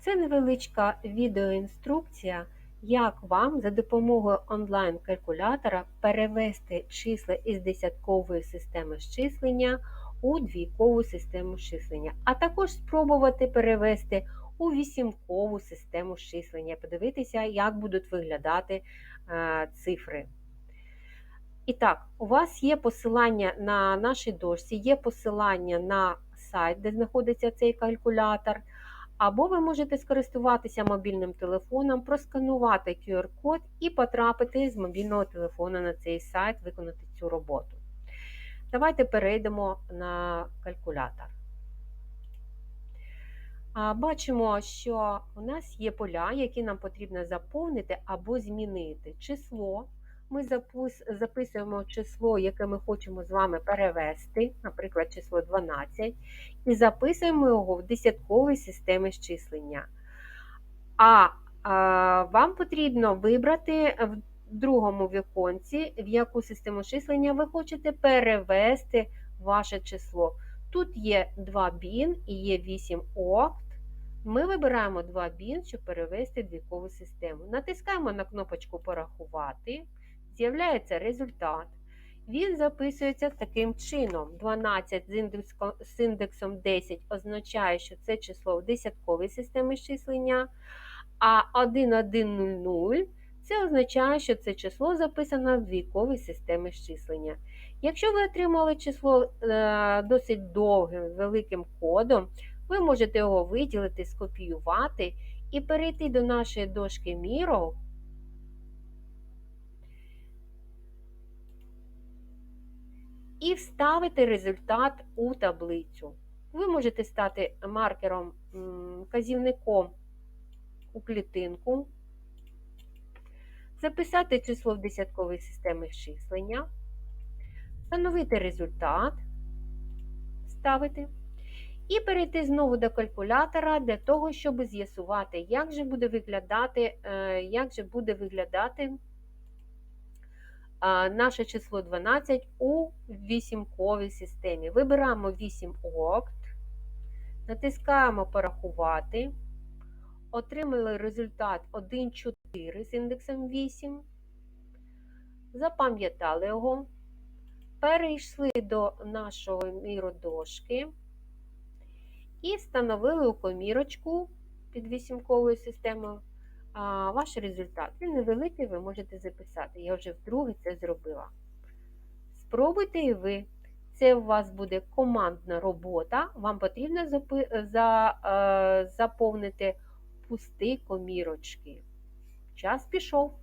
Це невеличка відеоінструкція, як вам за допомогою онлайн-калькулятора перевести числа із десяткової системи щислення у двійкову систему щислення, а також спробувати перевести у вісімкову систему щислення, подивитися, як будуть виглядати е, цифри. І так, у вас є посилання на нашій дошці, є посилання на сайт, де знаходиться цей калькулятор. Або ви можете скористуватися мобільним телефоном, просканувати QR-код і потрапити з мобільного телефону на цей сайт, виконати цю роботу. Давайте перейдемо на калькулятор. Бачимо, що у нас є поля, які нам потрібно заповнити або змінити. Число. Ми записуємо число, яке ми хочемо з вами перевести, наприклад, число 12, і записуємо його в десятковій системі щислення. А, вам потрібно вибрати в другому віконці, в яку систему числення ви хочете перевести ваше число. Тут є 2 бін і є 8 окт. Ми вибираємо 2 бін, щоб перевести в двійкову систему. Натискаємо на кнопочку Порахувати з'являється результат. Він записується таким чином. 12 з індексом 10 означає, що це число в десятковій системі числення, а 1100 це означає, що це число записано в двійковій системі числення. Якщо ви отримали число е, досить довгим, великим кодом, ви можете його виділити, скопіювати і перейти до нашої дошки Miro і вставити результат у таблицю. Ви можете стати маркером казівником у клітинку, записати число в десятковій системі числення, встановити результат, ставити. І перейти знову до калькулятора для того, щоб з'ясувати, як же буде виглядати, е, як же буде виглядати наше число 12 у вісімковій системі. Вибираємо 8 окт, натискаємо Порахувати. Отримали результат 1,4 з індексом 8. Запам'ятали його. Перейшли до нашої міродошки і встановили у комірочку під вісімковою системою а, ваш результат. Він невеликий, ви можете записати. Я вже вдруге це зробила. Спробуйте і ви. Це у вас буде командна робота, вам потрібно за... заповнити пусти комірочки. Час пішов.